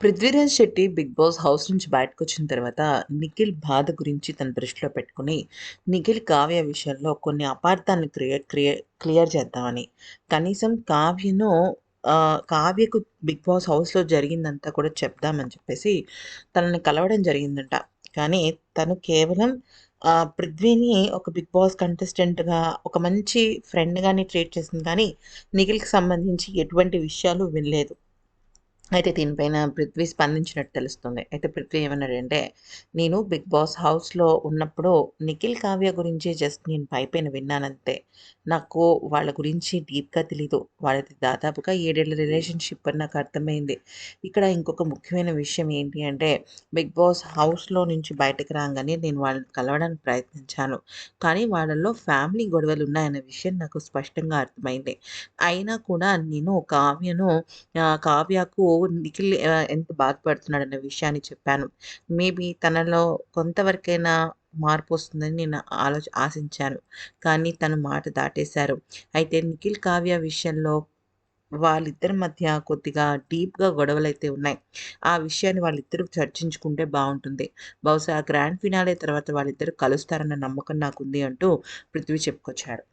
Prithviraj Shetty Bigg Boss house నుంచి బయటకొచ్చిన తర్వాత నిఖిల్ బాధ గురించి తన దృష్టిలో పెట్టుకుని నిఖిల్ కావ్య విషయంలో కొన్ని అపార్థాలను క్రియేట్ క్రియే క్లియర్ చేద్దామని. కనీసం కావ్యను కావ్యకు బిగ్ బాస్ హౌస్లో జరిగిందంతా కూడా చెప్దామని చెప్పేసి తనని కలవడం జరిగిందంట. కానీ తను కేవలం పృథ్వీని ఒక బిగ్ బాస్ కంటెస్టెంట్గా ఒక మంచి ఫ్రెండ్గానే ట్రీట్ చేసింది కానీ నిఖిల్కి సంబంధించి ఎటువంటి విషయాలు వినలేదు. అయితే దీనిపైన పృథ్వీ స్పందించినట్టు తెలుస్తుంది. అయితే పృథ్వీ ఏమన్నాడంటే నేను బిగ్ బాస్ హౌస్లో ఉన్నప్పుడు నిఖిల్ కావ్య గురించి జస్ట్ నేను పైపైన విన్నానంతే. నాకు వాళ్ళ గురించి డీప్గా తెలీదు. వాళ్ళది దాదాపుగా ఏడేళ్ళ రిలేషన్షిప్ అని నాకు అర్థమైంది. ఇక్కడ ఇంకొక ముఖ్యమైన విషయం ఏంటి అంటే బిగ్ బాస్ హౌస్లో నుంచి బయటకు రాగానే నేను వాళ్ళని కలవడానికి ప్రయత్నించాను. కానీ వాళ్ళల్లో ఫ్యామిలీ గొడవలు ఉన్నాయన్న విషయం నాకు స్పష్టంగా అర్థమైంది. అయినా కూడా నేను కావ్యను కావ్యకు నిఖిల్ ఎంత బాధపడుతున్నాడన్న విషయాన్ని చెప్పాను. మేబీ తనలో కొంతవరకైనా మార్పు వస్తుందని నేను ఆలోచ ఆశించాను. కానీ తను మాట దాటేశారు. అయితే నిఖిల్ కావ్య విషయంలో వాళ్ళిద్దరి మధ్య కొద్దిగా డీప్గా గొడవలు అయితే ఉన్నాయి. ఆ విషయాన్ని వాళ్ళిద్దరూ చర్చించుకుంటే బాగుంటుంది. బహుశా గ్రాండ్ ఫినాలే తర్వాత వాళ్ళిద్దరూ కలుస్తారన్న నమ్మకం నాకుంది అంటూ పృథ్వీ చెప్పుకొచ్చాడు.